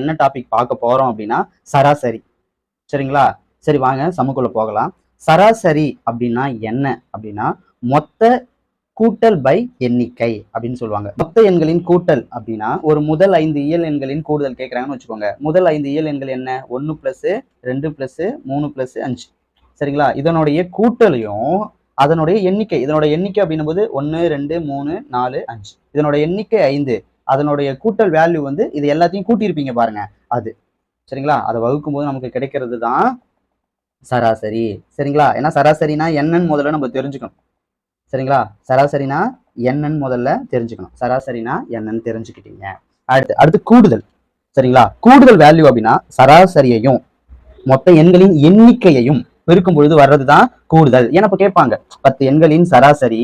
என்ன டாபிக் பார்க்க போறோம் அப்படின்னா சராசரி. சரிங்களா? சரி வாங்க சமக்குள்ள போகலாம். சராசரி அப்படின்னா என்ன? அப்படின்னா மொத்த கூட்டல் பை எண்ணிக்கை அப்படின்னு சொல்லுவாங்க. மொத்த எண்களின் கூட்டல் அப்படின்னா ஒரு முதல் ஐந்து இயல் எண்களின் கூடுதல் கேட்குறாங்கன்னு வச்சுக்கோங்க. முதல் ஐந்து இயல் எண்கள் என்ன? ஒன்று ப்ளஸ்ஸு ரெண்டு ப்ளஸ்ஸு மூணு ப்ளஸ்ஸு அஞ்சு. சரிங்களா? இதனுடைய கூட்டலையும் அதனுடைய எண்ணிக்கை. இதனுடைய எண்ணிக்கை அப்படின்னும் போது ஒன்று ரெண்டு மூணு நாலு அஞ்சு. இதனுடைய எண்ணிக்கை ஐந்து. அதனுடைய கூட்டல் வேல்யூ வந்து இது எல்லாத்தையும் கூட்டியிருப்பீங்க பாருங்க. அது. சரிங்களா? அதை வகுக்கும் போது நமக்கு கிடைக்கிறது தான் சராசரி. சரிங்களா? ஏன்னா சராசரினா என்னன்னு முதல்ல நம்ம தெரிஞ்சுக்கணும். சரிங்களா? சராசரினா என்னன்னு முதல்ல தெரிஞ்சுக்கணும். சராசரினா என்னன்னு தெரிஞ்சுக்கிட்டீங்க. அடுத்து அடுத்து கூடுதல். சரிங்களா? கூடுதல் வேல்யூ அப்படின்னா சராசரியையும் மொத்த எண்களின் எண்ணிக்கையையும் பெருக்கும் பொழுது வர்றதுதான் கூடுதல். ஏன்னா இப்ப கேட்பாங்க பத்து எண்களின் சராசரி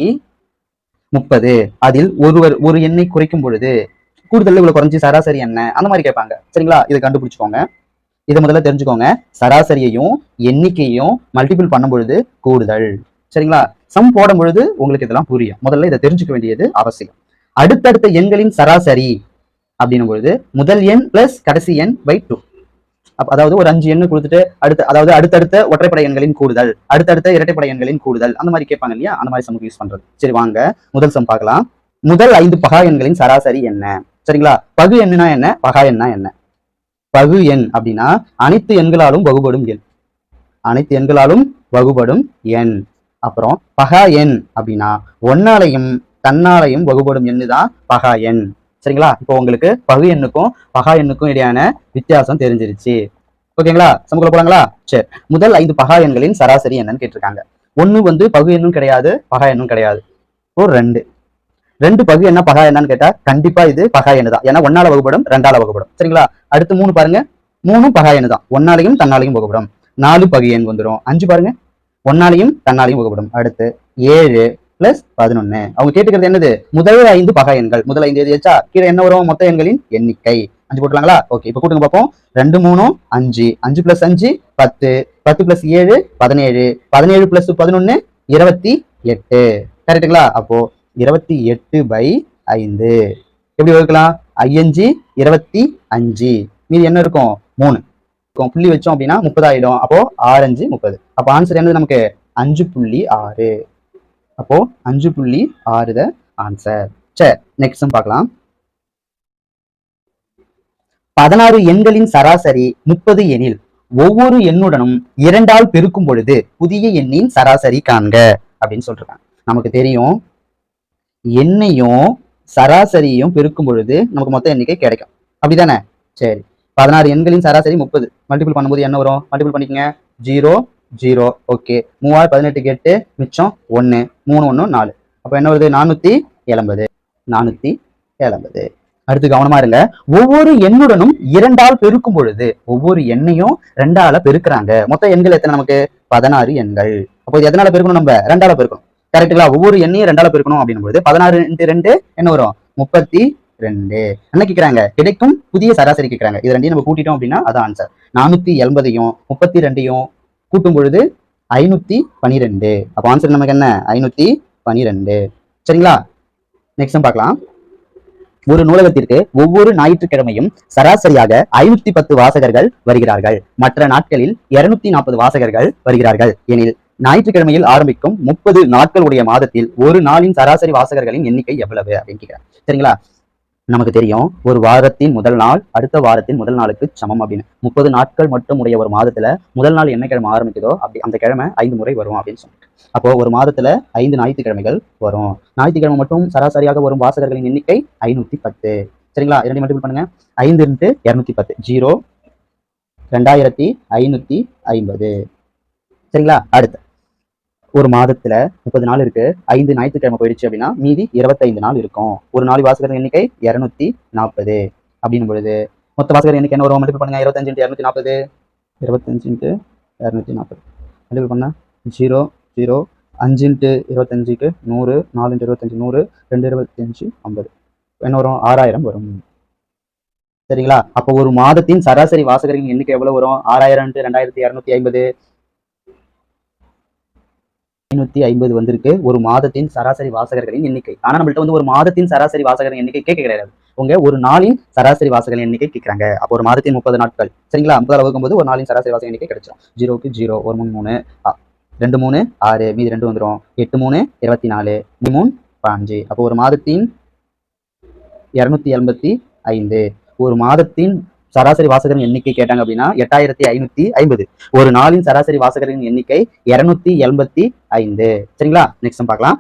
முப்பது. அதில் ஒருவர் ஒரு எண்ணை குறைக்கும் பொழுது கூடுதல் இவ்வளவு குறைஞ்சி சராசரி என்ன? அந்த மாதிரி கேட்பாங்க. சரிங்களா? இதை கண்டுபிடிச்சுக்கோங்க. இதை முதல்ல தெரிஞ்சுக்கோங்க. சராசரியையும் எண்ணிக்கையும் மல்டிபிள் பண்ணும் பொழுது கூடுதல். சரிங்களா? சம் போடும் பொழுது உங்களுக்கு இதெல்லாம் புரியும். முதல்ல இதை தெரிஞ்சுக்க வேண்டியது அவசியம். அடுத்தடுத்த எண்களின் சராசரி அப்படின்னும் பொழுது முதல் எண் பிளஸ் கடைசி எண் பை டூ அதாவது ஒரு அஞ்சு எண்ணு கொடுத்துட்டு அடுத்த அதாவது அடுத்தடுத்த ஒற்றைப்படை எண்களின் கூடுதல் அடுத்தடுத்த இரட்டைப்படை எண்களின் கூடுதல் அந்த மாதிரி கேட்பாங்க இல்லையா? அந்த மாதிரி சமுக்கு யூஸ் பண்றது. சரி வாங்க. முதல் சம் பார்க்கலாம். முதல் ஐந்து பகா எண்களின் சராசரி என்ன? சரிங்களா? பகு எண்ணுனா என்ன? பகா எண்ணா என்ன? பகு எண் அப்படின்னா அனைத்து எண்களாலும் வகுபடும் எண். அனைத்து எண்களாலும் வகுபடும் எண். அப்புறம் பகா எண் அப்படின்னா ஒன்னாலையும் தன்னாலையும் வகுபடும் எண்ணு தான் பகா எண். சரிங்களா? இப்போ உங்களுக்கு பகு எண்ணுக்கும் பகா எண்ணுக்கும் இடையான வித்தியாசம் தெரிஞ்சிருச்சு. ஓகேங்களா? சமக்குள்ள போலாங்களா? சரி. முதல் ஐந்து பகா எண்களின் சராசரி என்னன்னு கேட்டிருக்காங்க. ஒன்று வந்து பகு எண்ணும் கிடையாது பகா எண்ணும் கிடையாது. ஒரு ரெண்டு. ரெண்டு பகு என்ன? பகா என்னன்னு கேட்டா கண்டிப்பா இது பகா எண்ணு தான் ஏன்னா ஒன்னால வகுப்படும் ரெண்டால வகுப்படும். சரிங்களா? அடுத்து மூணு பாருங்க. மூணும் பகா எண்ணு தான் ஒன்னாலையும் தன்னாலையும் வகுப்படும். நாலு பகு எண் வந்துடும் அஞ்சு பாருங்க. ஒன்னாலையும் தன்னாலையும் வகுப்படும். அடுத்து ஏழு பிளஸ் பதினொன்னு. அவங்க கேட்டுக்கிறது என்னது? முதல் ஐந்து பகா எண்கள். முதல் ஐந்து எதிர்ச்சா கீழே என்ன வரும்? மொத்த எண்களின் எண்ணிக்கை. அஞ்சு போட்டுலாங்களா ஓகே இப்போ கூட்டுங்க பார்ப்போம் ரெண்டு மூணு அஞ்சு. அஞ்சு பிளஸ் அஞ்சு பத்து. பத்து பிளஸ் ஏழு பதினேழு. பதினேழு பிளஸ் பதினொன்னு இருபத்தி எட்டு. கரெக்டுங்களா அப்போ இருபத்தி எட்டு பை ஐந்து. எப்படி வகுக்கலாம்? ஐயஞ்சு இருபத்தி அஞ்சு. மீது என்ன இருக்கும்? மூணு. இருக்கும் புள்ளி வச்சோம் அப்படின்னா முப்பது ஆயிடும் அப்போ ஆறு அஞ்சு முப்பது. அப்போ ஆன்சர் என்னது நமக்கு? அஞ்சு புள்ளி ஆறு. அப்போ அஞ்சு புள்ளி ஆறு த ஆன்சர் சரி நெக்ஸ்ட் பார்க்கலாம். பதினாறு எண்களின் சராசரி முப்பது எனில் ஒவ்வொரு எண்ணுடனும் இரண்டால் பெருக்கும் பொழுது புதிய எண்ணின் சராசரி காண்க அப்படின்னு சொல்றாங்க. நமக்கு தெரியும் எண்ணையும் சராசரியும் பெருக்கும் பொழுது நமக்கு மொத்த எண்ணிக்கை கிடைக்கும். அப்படிதானே? சரி. பதினாறு எண்களின் சராசரி முப்பது. மல்டிபிள் பண்ணும்போது என்ன வரும்? மல்டிபிள் பண்ணிக்கங்க. ஜீரோ ஜீரோ ஓகே மூவாயிரம் பதினெட்டுக்கு எட்டு மிச்சம் ஒன்று மூணு ஒன்று நாலு. அப்போ என்ன வருது? நானூற்றி எண்பது நானூற்றி எண்பது அடுத்து கவனமா இருங்க. ஒவ்வொரு எண்ணுடனும் இரண்டால் பெருக்கும் பொழுது ஒவ்வொரு எண்ணையும் ரெண்டால பெருக்கிறாங்க. மொத்த எண்கள் எத்தனை நமக்கு? பதினாறு எண்கள். அப்போ இது எதனால பெருக்கணும் நம்ம? ரெண்டால பெருக்கணும். கரெக்டுங்களா ஒவ்வொரு எண்ணையும் ரெண்டால பெருக்கணும் அப்படின்னும் பொழுது பதினாறு ரெண்டு என்ன வரும்? முப்பத்தி ரெண்டு. என்ன கேட்கறாங்க கிடைக்கும் புதிய சராசரி கேட்கறாங்க இது ரெண்டையும் நம்ம கூட்டிட்டோம் அப்படின்னா அதான் ஆன்சர் நானூத்தி எண்பதையும் முப்பத்தி ரெண்டையும் கூட்டும் பொழுது ஐநூத்தி பனிரெண்டு. அப்போ ஆன்சர் நமக்கு என்ன? ஐநூத்தி பனிரெண்டு. சரிங்களா? நெக்ஸ்ட் பார்க்கலாம். ஒரு நூலகத்திற்கு ஒவ்வொரு ஞாயிற்றுக்கிழமையும் சராசரியாக ஐநூத்தி பத்து வாசகர்கள் வருகிறார்கள். மற்ற நாட்களில் இருநூத்தி நாற்பது வாசகர்கள் வருகிறார்கள். எனில் ஞாயிற்றுக்கிழமையில் ஆரம்பிக்கும் முப்பது நாட்களுடைய மாதத்தில் ஒரு நாளின் சராசரி வாசகர்களின் எண்ணிக்கை எவ்வளவு அப்படின்னு கேட்கிறேன் சரிங்களா? நமக்கு தெரியும் ஒரு வாரத்தின் முதல் நாள் அடுத்த வாரத்தின் முதல் நாளுக்கு சமம் அப்படின்னு. முப்பது நாட்கள் மட்டும் உடைய ஒரு மாதத்துல முதல் நாள் என்ன கிழமை ஆரம்பிக்குதோ அப்படி அந்த கிழமை ஐந்து முறை வரும் அப்படின்னு சொல்லிட்டு. அப்போ ஒரு மாதத்துல ஐந்து ஞாயிற்றுக்கிழமைகள் வரும். ஞாயிற்றுக்கிழமை மட்டும் சராசரியாக வரும் வாசகர்களின் எண்ணிக்கை ஐநூத்தி பத்து. சரிங்களா? இரண்டு மல்டிபிள் பண்ணுங்க. ஐந்து இருந்து இரநூத்தி பத்து. ஜீரோ ரெண்டாயிரத்தி ஐநூத்தி ஐம்பது. சரிங்களா? அடுத்து. ஒரு மாதத்துல முப்பது நாள் இருக்கு. ஐந்து ஞாயிற்றுக்கிழமை போயிடுச்சு அப்படின்னா மீதி இருபத்தைந்து நாள் இருக்கும். ஒரு நாள் வாசகர் எண்ணிக்கை இருநூத்தி நாற்பது அப்படின்னும் பொழுது மொத்த வாசகர் எண்ணிக்கை என்ன வரும்? மல்டிபிள் பண்ணுங்க. இருபத்தஞ்சு இரநூத்தி நாற்பது இருபத்தஞ்சு இன்ட்டு இரநூத்தி நாற்பது மல்டிபிள் பண்ண ஜீரோ ஜீரோ அஞ்சு இன்ட்டு இருபத்தஞ்சுக்கு நூறு நாலு இன்ட்டு இருபத்தஞ்சு நூறு ரெண்டு இருபத்தஞ்சு ஐம்பது. என்ன வரும்? ஆறாயிரம் வரும். சரிங்களா? அப்போ ஒரு மாதத்தின் சராசரி வாசகரின் எண்ணிக்கை எவ்வளவு வரும்? ஆறாயிரம் ரெண்டாயிரத்தி இரநூத்தி ஐம்பது. ஐநூத்தி ஐம்பது வந்திருக்கு. ஒரு மாதத்தின் சராசரி வாசகர்களின் எண்ணிக்கை. ஆனா நம்மள்ட்ட வந்து ஒரு மாதத்தின் சராசரி வாசகர்களின் எண்ணிக்கை கேட்க கிடையாது. உங்க ஒரு நாளின் சராசரி வாசகர்கள் எண்ணிக்கை கேட்கறாங்க. அப்போ ஒரு மாதத்தின் முப்பது நாட்கள். சரிங்களா? ஐம்பது வகுக்கும் போது ஒரு நாளின் சராசரி வாசகர் எண்ணிக்கை கிடைச்சிடும் ஜீரோக்கு ஜீரோ ஒரு மூணு மூணு ரெண்டு மூணு ஆறு மீதி ரெண்டு வந்துடும் எட்டு மூணு இருபத்தி நாலு மூணு பாஞ்சு அப்போ ஒரு மாதத்தின் இரநூத்தி எண்பத்தி ஐந்து. ஒரு மாதத்தின் சராசரி வாசகரின் எண்ணிக்கை கேட்டாங்க அப்படின்னா எட்டாயிரத்தி ஐநூத்தி ஐம்பது. ஒரு நாளின் சராசரி வாசகரின் எண்ணிக்கை இருநூத்தி எண்பத்தி ஐந்து. சரிங்களா? நெக்ஸ்ட் பார்க்கலாம்.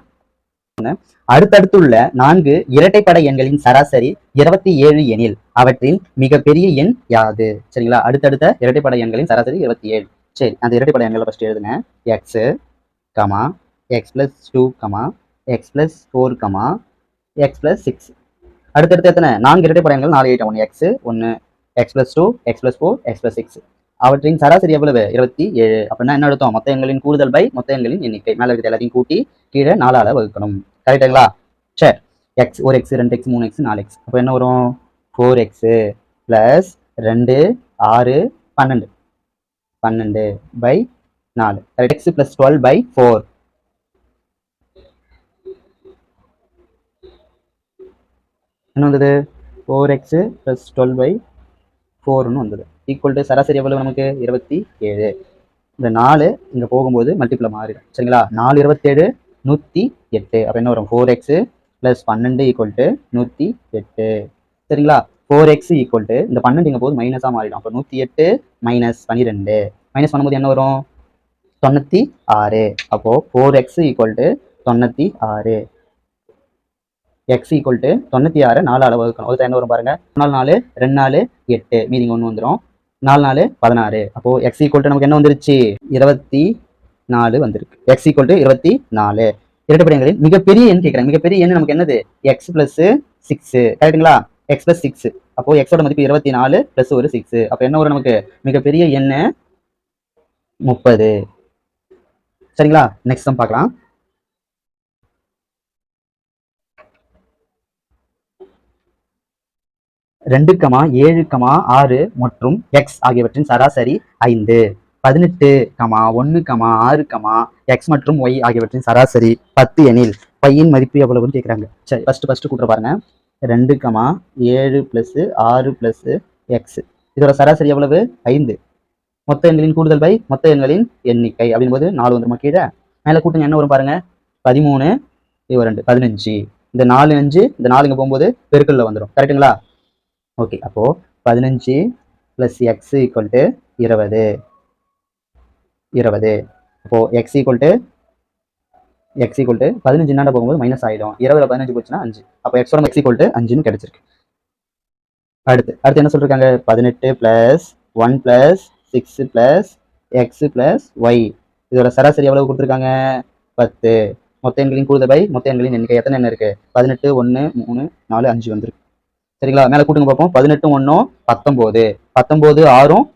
அடுத்தடுத்துள்ள நான்கு இரட்டைப்படை எண்களின் சராசரி இருபத்தி ஏழு எனில் அவற்றின் மிகப்பெரிய எண் யாது? சரிங்களா? அடுத்தடுத்த இரட்டைப்படை எண்களின் சராசரி இருபத்தி ஏழு. சரி அந்த இரட்டைப்படை எண்களை ஃபஸ்ட் எழுதுங்க. X comma x plus two comma x plus four comma x plus six அடுத்தடுத்து எத்தனை? நான்கு இரட்டைப்படை எண்கள் நாலு எயிட் ஒன்று எக்ஸு ஒன்று x plus two x plus four x plus six அவற்றின் சராசரி எவ்வளவு? இருபத்தி ஏழு. அப்படின்னா என்ன அர்த்தம்? மொத்த எண்களின் கூடுதல் பை மொத்த எண்களின் எண்ணிக்கை. மேலே இருக்கிற எல்லாத்தையும் கூட்டி கீழே நாலால வகுக்கணும். கரெக்டுங்களா சரி. எக்ஸ் ஒரு எக்ஸ் ரெண்டு எக்ஸ் மூணு எக்ஸ் நாலு எக்ஸ் அப்போ என்ன வரும்? ஃபோர் எக்ஸு ப்ளஸ் ரெண்டு ஆறு பன்னெண்டு. பன்னெண்டு பை நாலு. Correct x plus twelve by four என்ன வந்தது? Four x plus twelve by ஃபோர்னு வந்தது. ஈக்குவல் டு சராசரி எவ்வளவு நமக்கு? இருபத்தி ஏழு. இந்த நாலு இங்கே போகும்போது மல்டிப்ளை மாறிடும். சரிங்களா? நாலு இருபத்தேழு நூற்றி எட்டு. அப்போ என்ன வரும்? ஃபோர் எக்ஸு ப்ளஸ் பன்னெண்டு ஈக்குவல் டு நூற்றி எட்டு. சரிங்களா? ஃபோர் எக்ஸ் ஈக்குவல் டு இந்த பன்னெண்டு இங்கே போது மைனஸாக மாறிடும். அப்போ நூற்றி எட்டு மைனஸ் பன்னிரெண்டு. மைனஸ் பண்ணும்போது என்ன வரும்? தொண்ணூற்றி ஆறு. அப்போது ஃபோர் எக்ஸ் ஈக்குவல் டு தொண்ணூற்றி ஆறு. எக்ஸ் ஈக்குவல் டு தொண்ணூற்றி ஆறு நாலு அளவு வகுக்கணும். ஒருத்தர் என்ன வரும் பாருங்கள் நாலு நாலு ரெண்டு நாலு எட்டு. மீதிங்க ஒன்று வந்துடும் நாலு நாலு பதினாறு. அப்போது எக்ஸ் ஈக்குவல் டு நமக்கு என்ன வந்துருச்சு? இருபத்தி நாலு வந்திருக்கு. எக்ஸ் ஈக்குவல் டு இருபத்தி நாலு இரட்டைப்படைகளில் மிகப்பெரிய எண் கேட்குறேன். மிகப்பெரிய எண் நமக்கு என்னது? எக்ஸ் ப்ளஸ்ஸு சிக்ஸு கரெக்டுங்களா எக்ஸ் ப்ளஸ் சிக்ஸ் அப்போ எக்ஸோட மதிப்பு இருபத்தி நாலு ப்ளஸ் ஒரு சிக்ஸ் அப்போ என்ன வரும் நமக்கு? மிகப்பெரிய எண் முப்பது. சரிங்களா? நெக்ஸ்ட் தான் பார்க்கலாம். ரெண்டு கமா ஏழு கமா ஆறு மற்றும் எக்ஸ் ஆகியவற்றின் சராசரி ஐந்து. பதினெட்டு கமா ஒன்று கமா ஆறு கமா எக்ஸ் மற்றும் ஒய் ஆகியவற்றின் சராசரி பத்து எனில் பையின் மதிப்பு எவ்வளவுன்னு கேட்குறாங்க சரி ஃபஸ்ட்டு ஃபஸ்ட்டு கூட்டுற பாருங்க. ரெண்டு கமா ஏழு ப்ளஸ்ஸு ஆறு ப்ளஸ்ஸு எக்ஸ் இதோட சராசரி எவ்வளவு? ஐந்து. மொத்த எண்களின் கூடுதல் பை மொத்த எண்களின் எண்ணிக்கை அப்படிங்கும்போது நாலு வந்துருமா கீழே? மேலே கூட்டுங்க என்ன வரும் பாருங்க? பதிமூணு இவ ரெண்டு பதினஞ்சு. இந்த நாலு அஞ்சு இந்த நாலுங்க போகும்போது பெருக்கல்ல வந்துடும் கரெக்ட்டுங்களா ஓகே அப்போ பதினஞ்சு ப்ளஸ் எக்ஸ் ஈக்குவல் டு இருபது. இருபது. அப்போ x equal to x equal to பதினஞ்சு நாண்ட போகும்போது மைனஸ் ஆயிடும். இருபதில் பதினஞ்சு போச்சுன்னா அஞ்சு. அப்போ எக்ஸோட எக்ஸ் ஈக்குவல் டு அஞ்சுன்னு கிடைச்சிருக்கு. அடுத்து அடுத்து என்ன சொல்லியிருக்காங்க பதினெட்டு plus one plus six plus x plus y இதோட சராசரி எவ்வளவு கொடுத்துருக்காங்க? பத்து. மொத்த எண்களின் கூடுதல் பை மொத்த எண்களின் எண்ணிக்கை எத்தனை எண்ணம் இருக்கு? பதினெட்டு ஒன்று மூணு நாலு அஞ்சு வந்திருக்கு. சரிங்களா? மேலே கூட்டுங்க பார்ப்போம் பதினெட்டு ஒன்றும் பத்தொம்போது. பத்தொம்போது ஆறும்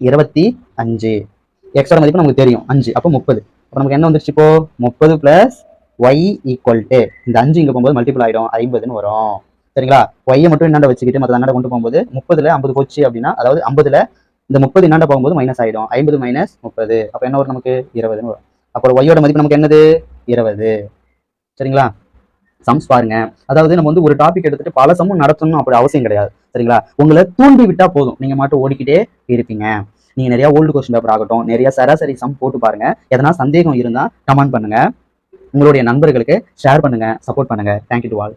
இருபத்தி அஞ்சு. எக்ஸோட மதிப்பு நமக்கு தெரியும். அஞ்சு. அப்போ முப்பது. அப்போ நமக்கு என்ன வந்துருச்சு இப்போ? முப்பது ப்ளஸ் ஒய் ஈக்குவல் டு இந்த அஞ்சு இங்கே போகும்போது மல்டிபிள் ஆகிடும் ஐம்பதுன்னு வரும். சரிங்களா? ஒய்யை மட்டும் என்னண்ட வச்சுக்கிட்டு மற்ற அண்ணாண்ட கொண்டு போகும்போது முப்பதுல ஐம்பது போச்சு அப்படின்னா அதாவது ஐம்பதுல இந்த முப்பது என்னண்ட போகும்போது மைனஸ் ஆகிடும் ஐம்பது மைனஸ் முப்பது. அப்போ என்ன வரும் நமக்கு? இருபதுன்னு வரும். அப்புறம் ஒய்யோட மதிப்பு நமக்கு என்னது? இருபது. சரிங்களா? சம்ஸ் பாருங்க. அதாவது நம்ம வந்து ஒரு டாபிக் எடுத்துட்டு பல சமும் நடத்தணும் அப்படி அவசியம் கிடையாது. சரிங்களா? உங்களை தூண்டி விட்டா போதும். நீங்க மட்டும் ஓடிக்கிட்டே இருப்பீங்க. நீங்க நிறைய ஓல்டு கொஸ்டின் பேப்பர் ஆகட்டும் நிறைய சராசரி சம் போட்டு பாருங்க. எதனா சந்தேகம் இருந்தா கமெண்ட் பண்ணுங்க. உங்களுடைய நண்பர்களுக்கு ஷேர் பண்ணுங்க சப்போர்ட் பண்ணுங்க. Thank you to all